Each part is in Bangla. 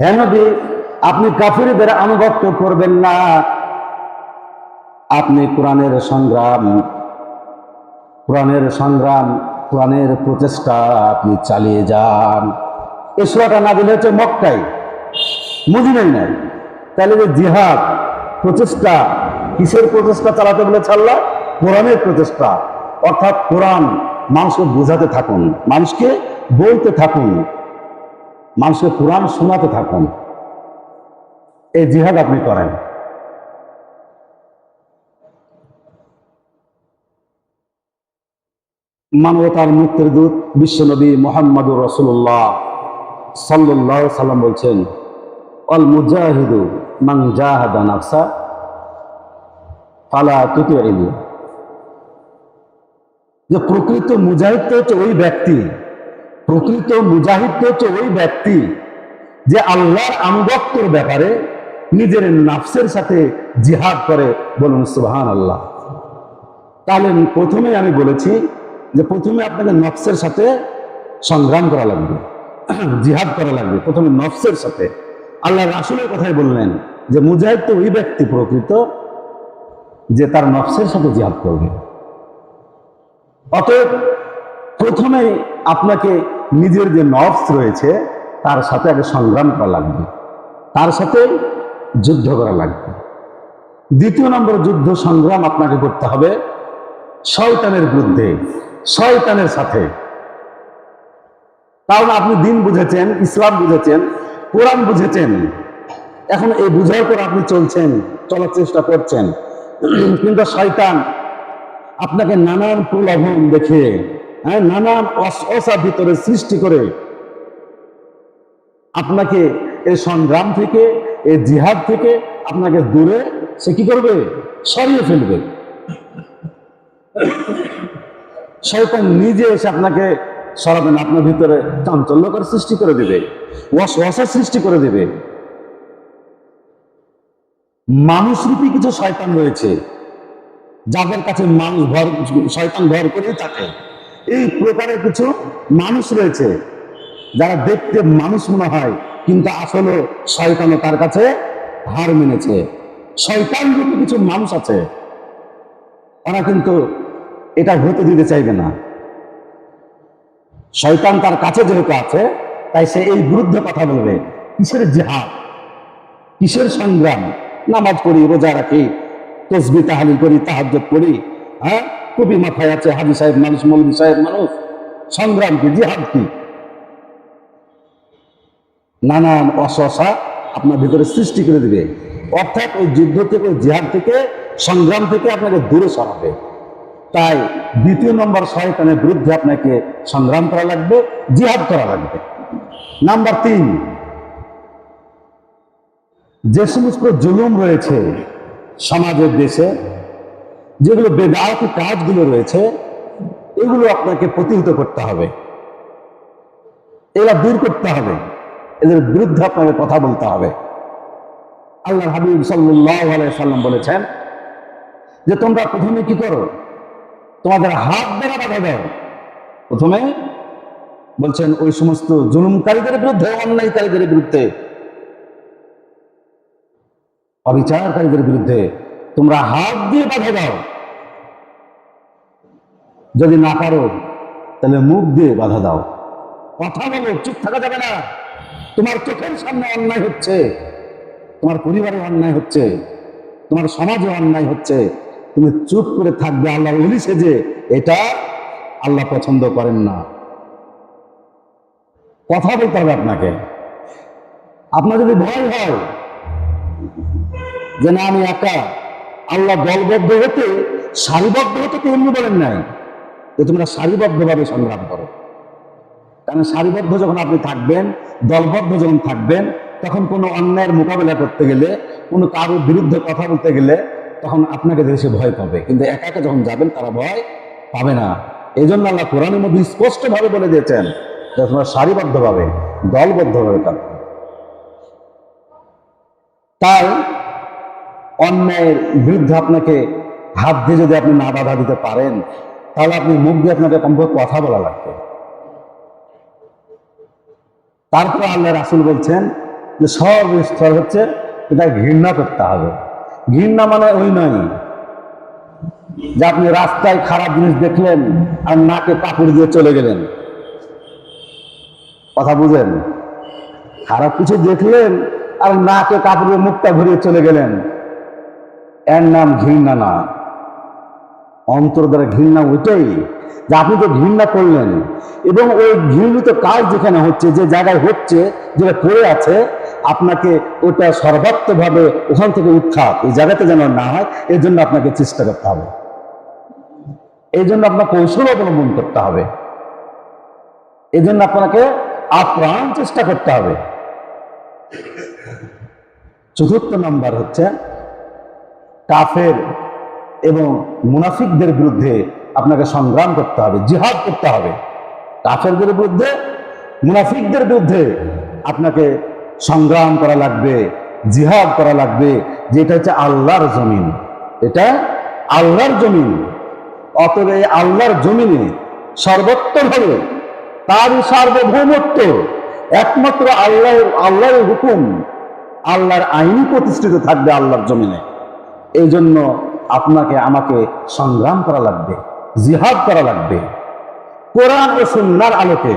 হ্যাঁ নবী, আপনি কাফিরদের আনুগত্য করবেন না। আপনি কোরআনের সংগ্রাম কোরআনের সংগ্রাম, কোরআনের প্রচেষ্টা আপনি চালিয়ে যান। এই সুরাটা না দিলে হচ্ছে মক্কাই মদিনাই নাই। তাহলে যে জিহাদ, প্রচেষ্টা, কিসের প্রচেষ্টা চালাতে বলে আল্লাহ? কোরআনের প্রচেষ্টা। অর্থাৎ কোরআন মানুষকে বোঝাতে থাকুন, মানুষকে বলতে থাকুন। মানুষকে কোরআন শোনাতে থাকুন। এই জিহাদ আপনি করেন। মানবতার মুক্তির দূত বিশ্বনবী মোহাম্মদুর রসুল্লাহ সাল্লাহ সাল্লাম বলছেন অল মুজাহিদু মান জাহাদা নাফসা ফালা তুতি যে প্রকৃত মুজাহিদ তো হচ্ছে ওই ব্যক্তি। প্রকৃত মুজাহিদ হচ্ছে ওই ব্যক্তি যে আল্লাহর আনুগত্যর ব্যাপারে নিজের নাফসের সাথে জিহাদ করে বলুন সুবহান আল্লাহ তাহলে প্রথমে আমি বলেছি যে প্রথমে আপনাকে নফসের সাথে সংগ্রাম করা লাগবে, জিহাদ করা লাগবে, প্রথমে নফসের সাথে। আল্লাহ রাসুলের কথাই বললেন যে মুজাহিদ তো ওই ব্যক্তি প্রকৃত যে তার নফসের সাথে জিহাদ করবে। অতএব প্রথমে আপনাকে নিজের যে নফস রয়েছে, তার সাথে আগে সংগ্রাম করা লাগবে। তার সাথে যুদ্ধ করা লাগবে। দ্বিতীয় নম্বর যুদ্ধ সংগ্রাম আপনাকে করতে হবে শয়তানের বিরুদ্ধে, শয়তানের সাথে। কারণ আপনি দিন বুঝেছেন, ইসলাম বুঝেছেন, কোরআন বুঝেছেন। এখন এই বুঝার পর আপনি চলছেন, চলার চেষ্টা করছেন। কিন্তু শয়তান আপনাকে নানান প্রলোভন দেখে হ্যাঁ নানান অসা ভিতরে সৃষ্টি করে আপনাকে এই সংগ্রাম থেকে এই জিহাদ থেকে আপনাকে দূরে সে কি করবে? সরিয়ে ফেলবে। শয়তান নিজে এসে আপনাকে সরাবেন আপনার ভিতরে চাঞ্চল্যকর সৃষ্টি করে দেবে অসা সৃষ্টি করে দেবে। মানুষ মানুষরূপী কিছু শয়তান রয়েছে, যাদের কাছে মানুষ ভর, শয়তান ভর করে থাকে। এই প্রকারের কিছু মানুষ রয়েছে, যারা দেখতে মানুষ মনে হয়, কিন্তু আসলে শয়তানও তার কাছে হার মেনেছে। শয়তান রূপী কিছু মানুষ আছে, ওরা কিন্তু এটা হতে দিতে চাইবে না। শয়তান তার কাছে যেহেতু আছে, তাই সে এই বিরুদ্ধে কথা বলবে। কিসের জেহাদ? কিসের সংগ্রাম? নামাজ পড়ি, রোজা রাখি, তসবি তাহালি করি তাহাজ্জত করি হ্যাঁ? কবি মাথায় আছে, হাজি সাহেব মানুষ, মৌলবি সাহেব মানুষ। সংগ্রাম কি, জিহাদ কি? নানান অসহসা আপনার ভিতরে সৃষ্টি করে দিবে। অর্থাৎ ওই যুদ্ধ থেকে, ওই জিহাদ থেকে, সংগ্রাম থেকে আপনাকে দূরে সরাবে। তাই দ্বিতীয় নম্বর শয়তানের বিরুদ্ধে আপনাকে সংগ্রাম করা লাগবে, জিহাদ করা লাগবে। নাম্বার তিন, যে সমস্ত জুলুম রয়েছে সমাজের দেশে যেগুলো বেদায়ত কাজগুলো রয়েছে, এগুলো আপনাকে প্রতিহত করতে হবে। এগুলা দূর করতে হবে। এদের বিরুদ্ধে আপনাকে কথা বলতে হবে। আল্লাহ হাবিব সাল্লাম বলেছেন যে, তোমরা প্রথমে কি করো? তোমাদের হাত দ্বারা বাধা দাও। প্রথমে বলছেন, ওই সমস্ত জুলুমকারীদের বিরুদ্ধে, অন্যায়কারীদের বিরুদ্ধে, অবিচারকারীদের বিরুদ্ধে তোমরা হাত দিয়ে বাধা দাও। যদি না পারো, তাহলে মুখ দিয়ে বাধা দাও। কথা বলো, চুপ থাকা যাবে না। তোমার চোখের সামনে অন্যায় হচ্ছে। তোমার পরিবারে অন্যায় হচ্ছে। তোমার সমাজে অন্যায় হচ্ছে। তুমি চুপ করে থাকবে আল্লাহ উলি সেজে এটা আল্লাহ পছন্দ করেন না। কথা বলতে হবে আপনাকে। আপনার যদি ভয় হয় যে না, আমি একা আল্লাহ দলবদ্ধ হতে, সারিবদ্ধ হতে তো এমনি বলেন নাই যে তোমরা সারিবদ্ধভাবে সংগ্রাম করো। কারণ সারিবদ্ধ যখন আপনি থাকবেন, দলবদ্ধ যখন থাকবেন, তখন কোনো অন্যায়ের মোকাবেলা করতে গেলে, কোনো কারোর বিরুদ্ধে কথা বলতে গেলে, তখন আপনাকে দেশে ভয় পাবে। কিন্তু একা একা যখন যাবেন, তারা ভয় পাবে না। এই জন্য আল্লাহ কোরআনের মধ্যে স্পষ্টভাবে বলে দিয়েছেন যে তোমরা সারিবদ্ধভাবে, দলবদ্ধভাবে থাকবে তাই অন্যায়ের বিরুদ্ধে আপনাকে হাত দিয়ে যদি আপনি না বাধা দিতে পারেন, তাহলে আপনি মুখ দিয়ে আপনাকে কমপক্ষে কথা বলা লাগবে। তারপর আল্লাহ রাসুল বলছেন যে সব স্তর হচ্ছে এটা ঘৃণা করতে হবে। ঘৃণা মানে ওই নয় যে আপনি রাস্তায় খারাপ জিনিস দেখলেন আর নাকে কাপড় দিয়ে চলে গেলেন। কথা বুঝেন? খারাপ কিছু দেখলেন আর নাকে কাপড় মুখটা ঘুরিয়ে চলে গেলেন। এর নাম ঘৃণা না। অন্তর দ্বারা ঘৃণা ওইটাই যে আপনি তো ঘৃণা করলেন। এবং ওই ঘৃণিত কাজ যেখানে হচ্ছে, যে জায়গায় হচ্ছে, যেটা পড়ে আছে, আপনাকে ওটা সর্বাত্মকভাবে ওখান থেকে উৎখাত। এই জায়গাতে যেন না হয়, এর জন্য আপনাকে চেষ্টা করতে হবে। এই জন্য আপনার কৌশল অবলম্বন করতে হবে। এই জন্য আপনাকে আপ্রাণ চেষ্টা করতে হবে। চতুর্থ নাম্বার হচ্ছে কাফের এবং মুনাফিকদের বিরুদ্ধে আপনাকে সংগ্রাম করতে হবে, জিহাদ করতে হবে। কাফেরদের বিরুদ্ধে, মুনাফিকদের বিরুদ্ধে আপনাকে সংগ্রাম করা লাগবে, জিহাদ করা লাগবে। যেটা হচ্ছে আল্লাহর জমিন। এটা আল্লাহর জমিন। অতএব এই আল্লাহর জমিনে সর্বোত্তরভাবে তারই সার্বভৌমত্ব। একমাত্র আল্লাহ আল্লাহর হুকুম, আল্লাহর আইন প্রতিষ্ঠিত থাকবে আল্লাহর জমিনে। এই জন্য আপনাকে, আমাকে সংগ্রাম করা লাগবে, জিহাদ করা লাগবে। কোরআন ও সুন্নার আলোকে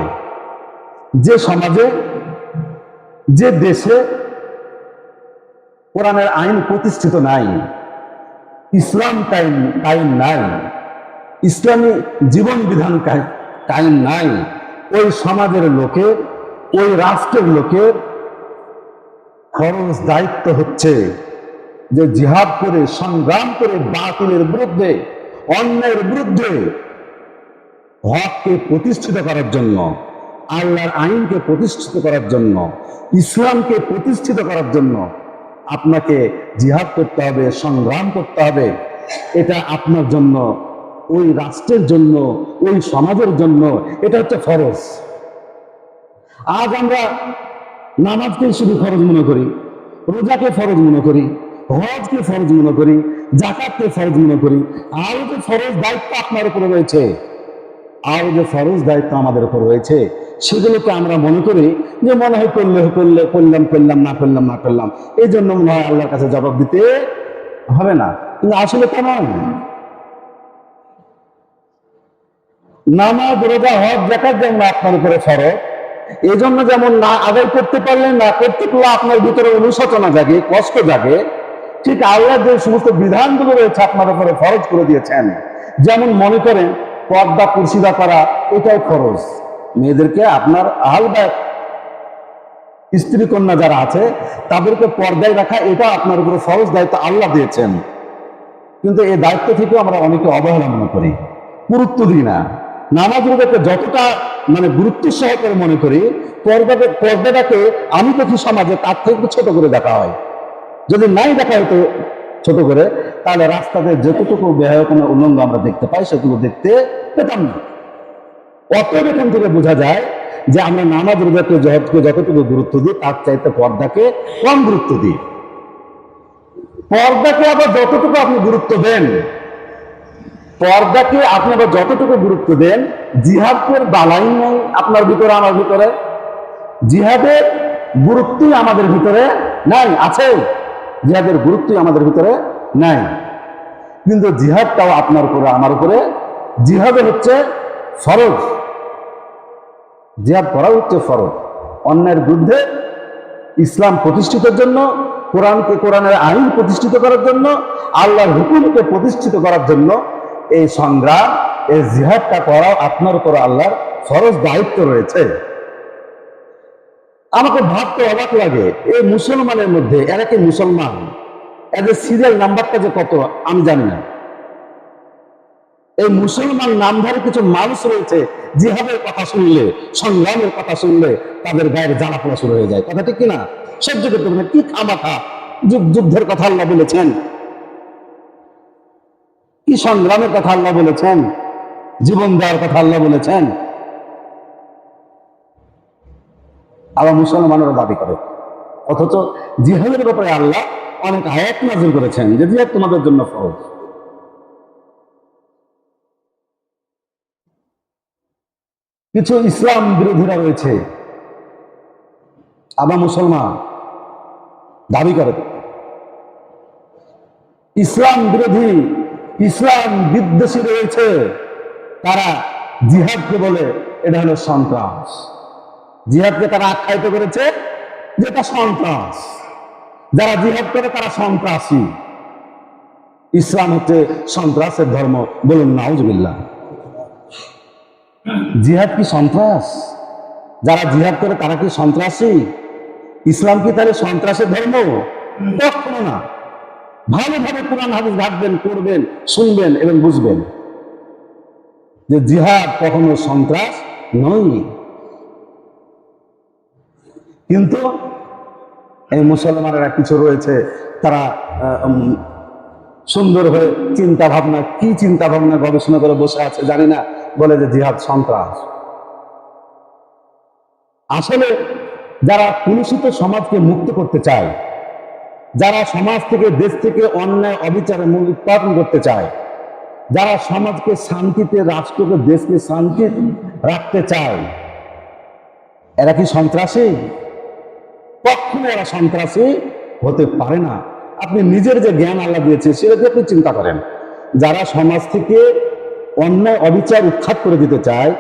যে সমাজে, যে দেশে কোরআনের আইন প্রতিষ্ঠিত নাই, ইসলাম কায়েম কায়েম নাই, ইসলামী জীবন বিধান কায়ে- নাই, ওই সমাজের লোকে, ওই রাষ্ট্রের লোকের খরচ দায়িত্ব হচ্ছে। যে জিহাদ করে, সংগ্রাম করে, বাতিলের বিরুদ্ধে অন্যের বিরুদ্ধে হককে প্রতিষ্ঠিত করার জন্য, আল্লাহর আইনকে প্রতিষ্ঠিত করার জন্য, ইসলামকে প্রতিষ্ঠিত করার জন্য আপনাকে জিহাদ করতে হবে, সংগ্রাম করতে হবে। এটা আপনার জন্য, ওই রাষ্ট্রের জন্য, ওই সমাজের জন্য, এটা হচ্ছে ফরজ। আজ আমরা নামাজকে শুধু ফরজ মনে করি রোজাকে ফরজ মনে করি। হজকে ফরজ মনে করি জাকাতকে ফরজ মনে করি। আরও যে ফরজ দায়িত্ব আপনার উপরে রয়েছে, আরও যে ফরজ দায়িত্ব আমাদের উপর রয়েছে, সেগুলোকে আমরা মনে করি যে মনে হয় করলে করলে, করলাম করলাম, না করলাম না করলাম। এই জন্য মনে হয় আল্লাহর কাছে জবাব দিতে হবে না। কিন্তু আসলে তা নয়। নামাজ, রোজা, হজ জাকাত যেমন আপনার উপরে ফরজ এই জন্য যেমন না আদায় করতে পারলে, না করতে পারলে আপনার ভিতরে অনুশোচনা জাগে, কষ্ট জাগে ঠিক আল্লাহ যে সমস্ত বিধানগুলো রয়েছে আপনার উপরে ফরজ করে দিয়েছেন। যেমন মনে করেন, পর্দা, কুর্সিদা করা এটাও খরচ মেয়েদেরকে আপনার আহাল বা স্ত্রী কন্যা যারা আছে, তাদেরকে পর্দায় রাখা, এটা আপনার উপরে ফরজ দায়িত্ব আল্লাহ দিয়েছেন। কিন্তু এই দায়িত্ব থেকেও আমরা অনেকে অবহেলা মনে করি, গুরুত্ব দিই না। নামাজ রোজাকে যতটা মানে গুরুত্ব সহকারে মনে করি, পর্দাকে, পর্দাটাকে আমি দেখি সমাজে, তার থেকে ছোট করে দেখা হয়। যদি নাই দেখা হতো ছোট করে, তাহলে রাস্তাতে যতটুকু বেহায়পনা উল্লঙ্ঘ আমরা দেখতে পাই সেগুলো দেখতে পেতাম না। অতএব এখান থেকে বোঝা যায় যে আমরা নামাজ রোজাকে জগৎকে যতটুকু গুরুত্ব দিই, তার চাইতে পর্দাকে কম গুরুত্ব দিই। পর্দাকে আবার যতটুকু আপনি গুরুত্ব দেন, পর্দাকে আপনি আবার যতটুকু গুরুত্ব দেন, জিহাদের বালাই নেই আপনার ভিতরে, আমার ভিতরে। জিহাদের গুরুত্বই আমাদের ভিতরে নাই, আছে। জিহাদের গুরুত্বই আমাদের ভিতরে নাই। কিন্তু জিহাদটাও আপনার উপরে, আমার উপরে। জিহাদে হচ্ছে ফরজ। জিহাদ করা হচ্ছে ফরজ। অন্যের বিরুদ্ধে ইসলাম প্রতিষ্ঠিতের জন্য, কোরআনকে কোরআনের আইন প্রতিষ্ঠিত করার জন্য, আল্লাহর হুকুমকে প্রতিষ্ঠিত করার জন্য এই সংগ্রাম, এই জিহাদটা করাও আপনার উপর আল্লাহর ফরজ দায়িত্ব রয়েছে। আমাকে ভাবতে অবাক লাগে, এই মুসলমানের মধ্যে এরা কি মুসলমান? এদের সিরিয়াল নাম্বারটা যে কত, আমি জানি না। এই মুসলমান নামধারী কিছু মানুষ রয়েছে জিহাদের কথা শুনলে, সংগ্রামের কথা শুনলে, তাদের গায়ের জ্বালা পোড়া শুরু হয়ে যায়। কথা ঠিক কিনা? সহ্য করতে পারে। কি খামাখা? যুগ, যুদ্ধের কথা আল্লাহ বলেছেন। কি সংগ্রামের কথা আল্লাহ বলেছেন? জীবন দেওয়ার কথা আল্লাহ বলেছেন। আবার মুসলমানেরা দাবি করে। অথচ জিহাদের ব্যাপারে আল্লাহ অনেক আয়াত নাজিল করেছেন যে জিহাদ তোমাদের জন্য ফরজ। কিছু ইসলাম বিরোধীরা রয়েছে। আবার মুসলমান দাবি করে। ইসলাম বিরোধী, ইসলাম বিদ্বেষী রয়েছে। তারা জিহাদকে বলে, এটা হলো সন্ত্রাস। জিহাদকে তারা আখ্যায়িত করেছে যে এটা সন্ত্রাস। যারা জিহাদ করে তারা সন্ত্রাসী। ইসলাম হচ্ছে সন্ত্রাসের ধর্ম বলুন নাউজবিল্লাহ জিহাদ কি সন্ত্রাস? যারা জিহাদ করে তারা কি সন্ত্রাসী? ইসলাম কি তাহলে সন্ত্রাসের ধর্ম? কখনো না। ভালোভাবে কোরআন, হাদিস ঘাটবেন করবেন শুনবেন এবং বুঝবেন যে জিহাদ কখনো সন্ত্রাস নয়। কিন্তু এই মুসলমানেরা কিছু রয়েছে, তারা সুন্দর হয়ে চিন্তা ভাবনা কি চিন্তা ভাবনা গবেষণা করে বসে আছে জানি না, বলে যে জিহাদ সন্ত্রাস। আসলে যারা কলুষিত সমাজকে মুক্ত করতে চায়, যারা সমাজ থেকে, দেশ থেকে অন্যায়, অবিচারে মূল উৎপাদন করতে চায়, যারা সমাজকে শান্তিতে, রাষ্ট্রকে, দেশকে শান্তি রাখতে চায়, এরা কি সন্ত্রাসী? কখনো এরা সন্ত্রাসী হতে পারে না। আপনি নিজের যে জ্ঞান আল্লাহ দিয়েছে, সেটা দিয়ে আপনি চিন্তা করেন। যারা সমাজ থেকে অন্যায়, অবিচার উৎখাত করে দিতে চায়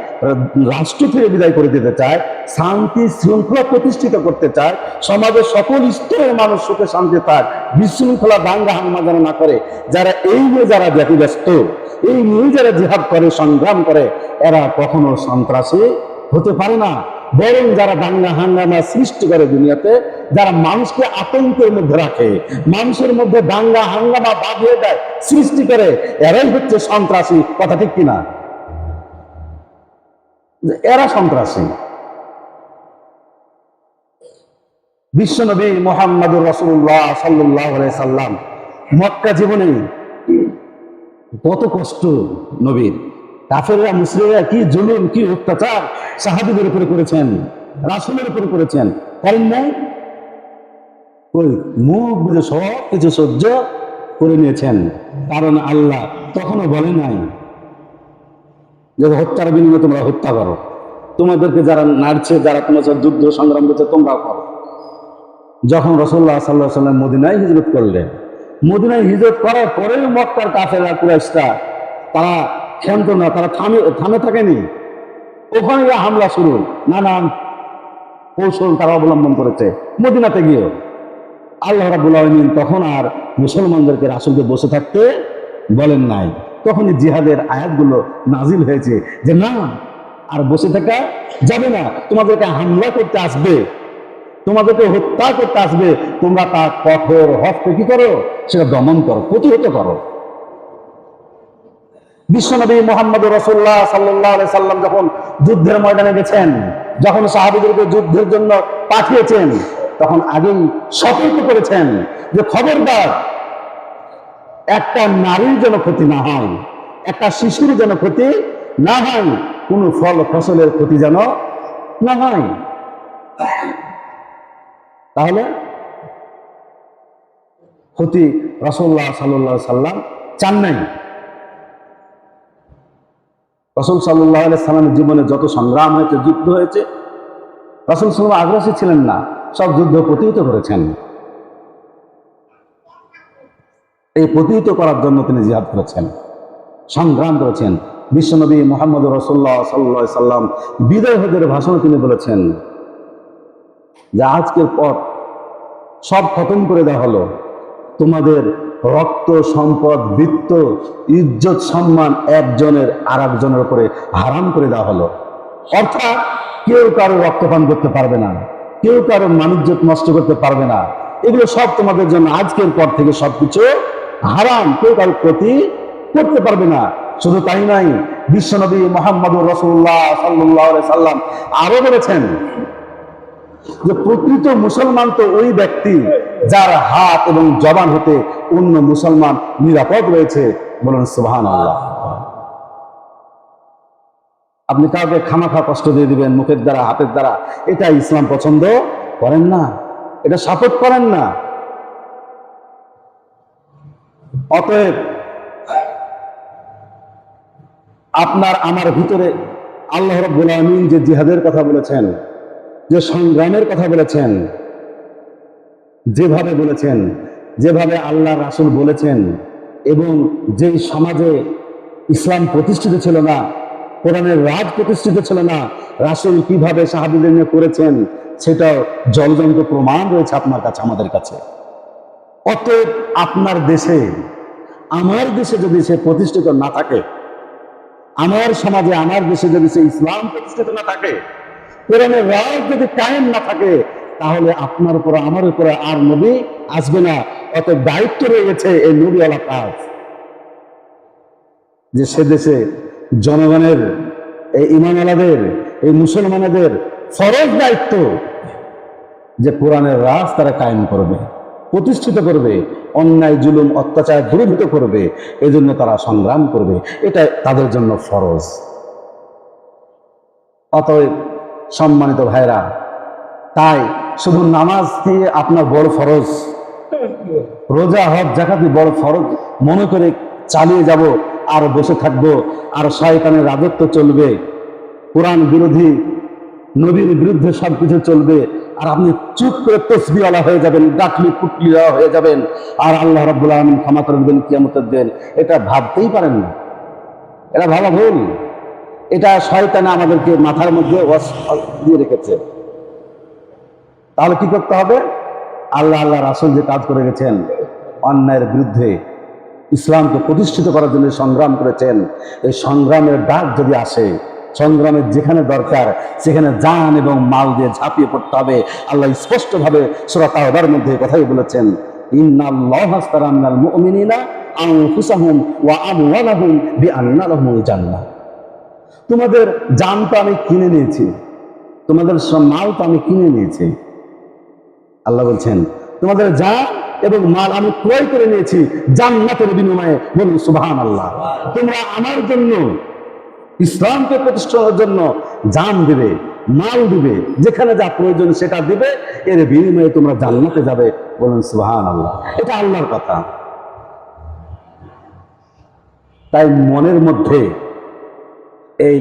রাষ্ট্র থেকে বিদায় করে দিতে চায়, শান্তি শৃঙ্খলা প্রতিষ্ঠিত করতে চায়, সমাজের সকল স্তরের মানুষ সুখে শান্তি পাক বিশৃঙ্খলা দাঙ্গা হাঙ্গা যেন না করে, যারা এই নিয়ে যারা ব্যতিব্যস্ত, এই নিয়ে যারা জিহাদ করে, সংগ্রাম করে, এরা কখনো সন্ত্রাসী হতে পারে না। বরং যারা দাঙ্গা হাঙ্গামা সৃষ্টি করে দুনিয়াতে, যারা মানুষকে আতঙ্কের মধ্যে রাখে, মানুষের মধ্যে দাঙ্গা হাঙ্গামা বাঁধিয়ে দেয়, সৃষ্টি করে, এরাই হচ্ছে সন্ত্রাসী। কথা ঠিক কিনা? এরা সন্ত্রাসী। বিশ্বনবী মোহাম্মদুর রসুল্লাহ সাল্লাহ সাল্লাম মক্কা জীবনে কত কষ্ট নবীর। কাফেররা, মুসলিমরা কি জুলুম, কি অত্যাচার সাহাবিদের উপরে করেছেন, রাসুলের উপরে করেছেন? করেন নাই? ওই মুখ বুঝে সব কিছু সহ্য করে নিয়েছেন। কারণ আল্লাহ তখনও বলে নাই যে হত্যার বিনিময়ে তোমরা হত্যা করো। তোমাদেরকে যারা নাড়ছে, যারা তোমার সাথে যুদ্ধ সংগ্রাম করছে, তোমরাও করো। যখন রসল্লাহ সাল্লাহ সাল্লাম মদিনায় হিজরত করলেন, মদিনায় হিজরত করার পরেও মক্কার কাফেরা কুরাইশটা তারা ক্ষান্ত না, তারা থামে থামে থাকেনি। ওখানে হামলা শুরু নানান কৌশল তারা অবলম্বন করেছে। মদিনাতে গিয়েও আল্লাহ রাবুল আলমিন তখন আর মুসলমানদেরকে, রাসুলকে বসে থাকতে বলেন নাই। তখনই জিহাদের আয়াতগুলো নাজিল হয়েছে যে, না, আর বসে থাকা যাবে না। তোমাদেরকে হামলা করতে আসবে। তোমাদেরকে হত্যা করতে আসবে। তোমরা তা কঠোর হস্তে কি করো? সেটা দমন করো, প্রতিহত করো। বিশ্বনবী মোহাম্মদ রসুল্লাহ সাল্লাহ সাল্লাম যখন যুদ্ধের ময়দানে গেছেন, যখন সাহাবিদেরকে যুদ্ধের জন্য পাঠিয়েছেন, তখন আগেই সতর্ক করেছেন যে খবরদার, একটা নারীর যেন ক্ষতি না হয়, একটা শিশুর যেন ক্ষতি না হয়, কোন ফল ফসলের ক্ষতি যেন না হয়। তাহলে ক্ষতি রসল্লাহ সাল্লাহ সাল্লাম চান নাই। রসুল সাল্লাহ সাল্লামের জীবনে যত সংগ্রাম হয়েছে, যুদ্ধ হয়েছে, রসুল সাল্লাম আগ্রসী ছিলেন না, সব যুদ্ধ প্রতিহিত করেছেন। এই প্রতিহিত করার জন্য তিনি জিহাদ করেছেন, সংগ্রাম করেছেন। বিশ্বনবী মোহাম্মদ রসুল্লাহ সাল্লাহ সাল্লাম বিদায় হজের ভাষণে তিনি বলেছেন যে আজকের পর সব খতম করে দেওয়া হলো। তোমাদের রক্ত, সম্পদ, বৃত্ত, ইজ্জত, সম্মান একজনের আর একজনের উপরে হারাম করে দেওয়া হলো। অর্থাৎ কেউ কারও রক্তপান করতে পারবে না, কেউ কারও মানিজ্যত নষ্ট করতে পারবে না। এগুলো সব তোমাদের জন্য আজকের পর থেকে সবকিছু হারাম, কেউ কারও ক্ষতি করতে পারবে না। শুধু তাই নাই বিশ্বনবী মোহাম্মদ রসুল্লাহ সাল্লাহ সাল্লাম আরও বলেছেন যে প্রকৃত মুসলমান তো ওই ব্যক্তি যার হাত এবং জবান হতে অন্য মুসলমান নিরাপদ রয়েছে বলুন সুবহান আপনি কাউকে খামাখা কষ্ট দিয়ে দিবেন, মুখের দ্বারা, হাতের দ্বারা এটা ইসলাম পছন্দ করেন না। এটা সাপোর্ট করেন না। অতএব আপনার আমার ভিতরে আল্লাহ রব্বুল আলমিন যে জিহাদের কথা বলেছেন যে সংগ্রামের কথা বলেছেন, যেভাবে বলেছেন, যেভাবে আল্লাহ রাসুল বলেছেন, এবং যেই সমাজে ইসলাম প্রতিষ্ঠিত ছিল না, কোরআনের রাজ প্রতিষ্ঠিত ছিল না, রাসুল কীভাবে সাহাবীদের নিয়ে করেছেন সেটা জলজন্ত প্রমাণ রয়েছে আপনার কাছে, আমাদের কাছে। অতএব আপনার দেশে, আমার দেশে যদি সে প্রতিষ্ঠিত না থাকে, আমার সমাজে, আমার দেশে যদি সে ইসলাম প্রতিষ্ঠিত না থাকে কোরআনের রাজ যদি কায়েম না থাকে, তাহলে আপনার উপরে, আমার উপরে আর নবী আসবে না। অত দায়িত্ব রয়ে গেছে এই নবীওয়ালা কাজ। যে সে দেশে জনগণের, এই ইমানওয়ালাদের এই মুসলমানদের ফরজ দায়িত্ব যে কোরআনের রাজ তারা কায়েম করবে, প্রতিষ্ঠিত করবে, অন্যায়, জুলুম, অত্যাচার দূরীভূত করবে, এজন্য তারা সংগ্রাম করবে। এটা তাদের জন্য ফরজ। অতএব সম্মানিত ভাইরা, তাই শুধু নামাজ দিয়ে আপনার বড় ফরজ, রোজা, হজ জাকাতি বড় ফরজ, মনে করে চালিয়ে যাব, আর বসে থাকব, আর শয়তানের রাজত্ব চলবে, কোরআন বিরোধী, নবীর বিরুদ্ধে সবকিছু চলবে, আর আপনি চুপ করে তসবিওয়ালা হয়ে যাবেন ডাকলি পুটলিয়া হয়ে যাবেন, আর আল্লাহ রাব্বুল আলামিন ক্ষমা করে দেবেন, কিয়ামতের দিন। এটা ভাবতেই পারেন না। এটা ভাবা ভুল। এটা শয়তানে আমাদেরকে মাথার মধ্যে দিয়ে রেখেছে। তাহলে কি করতে হবে? আল্লাহ আল্লাহ রাসূল যে কাজ করে গেছেন, অন্যায়ের বিরুদ্ধে ইসলামকে প্রতিষ্ঠিত করার জন্য সংগ্রাম করেছেন। এই সংগ্রামের ডাক যদি আসে, সংগ্রামের যেখানে দরকার, সেখানে জান এবং মাল দিয়ে ঝাঁপিয়ে পড়তে হবে। আল্লাহ স্পষ্টভাবে সুরা তাওবার মধ্যে কথাই বলেছেন, ইন্নাল্লাহ মুমিনিনা আনফুসাহুম ওয়া আমওয়ালাহুম বিআন্না লাহুমুল তোমাদের জান তো আমি কিনে নিয়েছি। তোমাদের মাল তো আমি কিনে নিয়েছি। আল্লাহ বলছেন, তোমাদের যা এবং মাল আমি ক্রয় করে নিয়েছি জান্নাতের বিনিময়ে। বলুন সুবহান আল্লাহ তোমরা আমার জন্য, ইসলামকে প্রতিষ্ঠার জন্য জান দিবে, মাল দিবে, যেখানে যা প্রয়োজন সেটা দিবে, এর বিনিময়ে তোমরা জান্নাতে যাবে। বলুন সুবহান আল্লাহ এটা আল্লাহর কথা। তাই মনের মধ্যে এই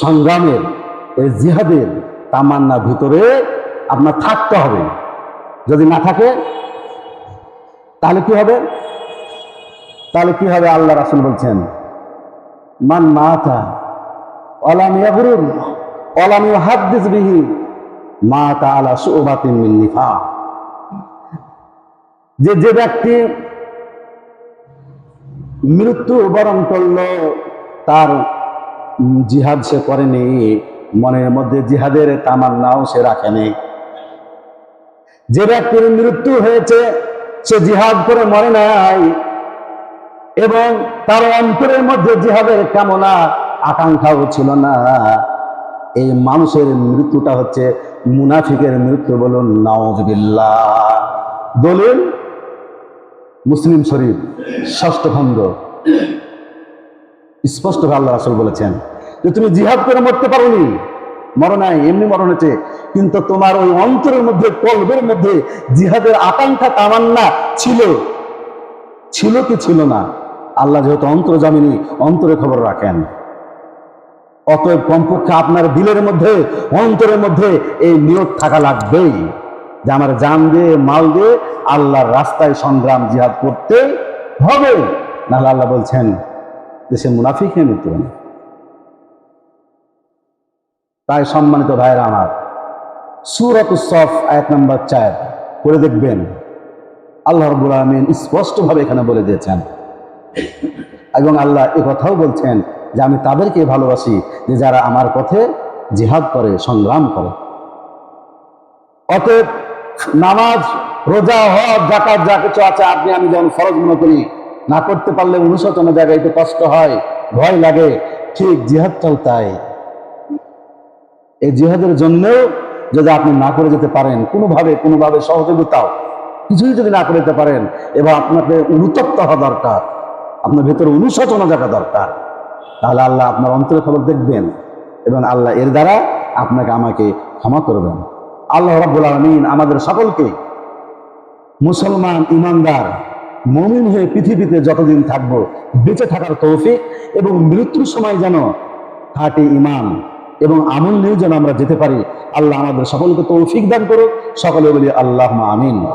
সংগ্রামের, এই জিহাদের তামান্না ভিতরে আপনার থাকতে হবে। যদি না থাকে, তাহলে কি হবে? তাহলে কি হবে? আল্লাহ রাসুল বলছেন, মান মাতা অলাম ইয়াবরুর অলাম ইউহাদ্দিস বিহি, মাতা আলা সুবাতিন নিফা। যে যে ব্যক্তি মৃত্যু বরণ করল, তার জিহাদ সে করেনি, মনের মধ্যে জিহাদের তামান্নাও সে রাখেনি। যে ব্যক্তির মৃত্যু হয়েছে, সে জিহাদ করে মরে নাই এবং তার অন্তরের মধ্যে জিহাদের কামনা, আকাঙ্ক্ষাও ছিল না। এই মানুষের মৃত্যুটা হচ্ছে মুনাফিকের মৃত্যু বলুন নাওজবিল্লাহ দলিল, মুসলিম শরীফ, ষষ্ঠ খণ্ড। স্পষ্টভাবে আল্লাহ রাসুল বলেছেন যে তুমি জিহাদ করে মরতে পারোনি। মরো নাই, এমনি মরণ হয়েছে। কিন্তু তোমার ওই অন্তরের মধ্যে কলবের মধ্যে জিহাদের আকাঙ্ক্ষা তামান্না ছিল। ছিল কি ছিল না? আল্লাহ যেহেতু অন্তর জামিনী, অন্তরে খবর রাখেন। অতএব কমপক্ষে আপনার দিলের মধ্যে, অন্তরের মধ্যে এই নিয়োগ থাকা লাগবেই। যে আমার জান দিয়ে, মাল দিয়ে আল্লাহর রাস্তায় সংগ্রাম, জিহাদ করতে হবে। নাহলে আল্লাহ বলছেন যে সে মুনাফিক হয়ে মৃত্যু হবে। তাই সম্মানিত ভাইরা আমার, সুরত সফ আয়াত নাম্বার চার করে দেখবেন, আল্লাহ রবুল আলমিন স্পষ্টভাবে এখানে বলে দিয়েছেন এবং আল্লাহ এ কথাও বলছেন যে, আমি তাদেরকে ভালোবাসি যে যারা আমার পথে জিহাদ করে, সংগ্রাম করে অতএব নামাজ, রোজা, হজ জাকাত যা কিছু আছে, আপনি, আমি যেমন ফরজ মনে করি না করতে পারলে অনুশোচনা জায়গায় একটু কষ্ট হয়, ভয় লাগে। ঠিক জিহাদটাও তাই এই জিহাদের জন্যও যদি আপনি না করে যেতে পারেন, কোনোভাবে কোনোভাবে সহযোগিতাও কিছুই যদি না করে যেতে পারেন, এবার আপনাকে অনুতপ্ত হওয়া দরকার। আপনার ভেতরে অনুশোচনা জায়গা দরকার। তাহলে আল্লাহ আপনার অন্তরের খবর দেখবেন এবং আল্লাহ এর দ্বারা আপনাকে আমাকে ক্ষমা করবেন। আল্লাহ রাব্বুল আলমিন আমাদের সকলকে মুসলমান ইমানদার মমিন হয়ে পৃথিবীতে যতদিন থাকব, বেঁচে থাকার তৌফিক এবং মৃত্যুর সময় যেন খাটে ইমান এবং আমল নিয়ে যেন আমরা যেতে পারি, আল্লাহ আমাদের সকলকে তৌফিক দান করুক। সকলে বলি আল্লাহ আমিন।